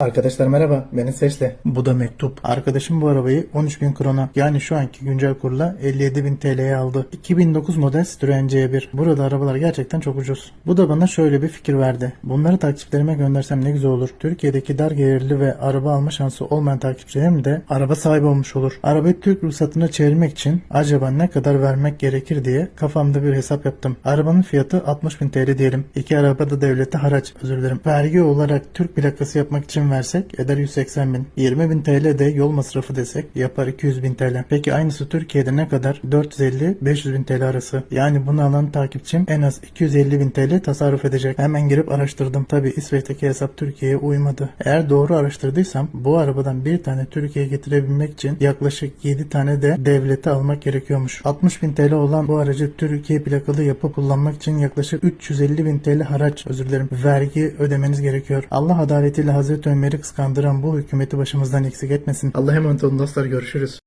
Arkadaşlar merhaba, ben Seçli. Bu da mektup. Arkadaşım bu arabayı 13.000 krona yani şu anki güncel kurla 57.000 TL'ye aldı. 2009 model Citroen C1. Burada arabalar gerçekten çok ucuz. Bu da bana şöyle bir fikir verdi. Bunları takipçilerime göndersem ne güzel olur. Türkiye'deki dar gelirli ve araba alma şansı olmayan takipçilerim de araba sahibi olmuş olur. Arabayı Türk ruhsatına çevirmek için acaba ne kadar vermek gerekir diye kafamda bir hesap yaptım. Arabanın fiyatı 60.000 TL diyelim. İki araba da devlete haraç özür dilerim. Vergi olarak Türk plakası yapmak için versek eder 180 bin. 20 bin TL de yol masrafı desek yapar 200 bin TL. Peki aynısı Türkiye'de ne kadar? 450-500 bin TL arası. Yani bunu alan takipçim en az 250 bin TL tasarruf edecek. Hemen girip araştırdım. Tabi İsveç'teki hesap Türkiye'ye uymadı. Eğer doğru araştırdıysam bu arabadan bir tane Türkiye'ye getirebilmek için yaklaşık 7 tane de devlete almak gerekiyormuş. 60 bin TL olan bu aracı Türkiye plakalı yapıp kullanmak için yaklaşık 350 bin TL haraç özür dilerim vergi ödemeniz gerekiyor. Allah adaletiyle Hazreti Ömer'i kıskandıran bu hükümeti başımızdan eksik etmesin. Allah'a emanet olun dostlar görüşürüz.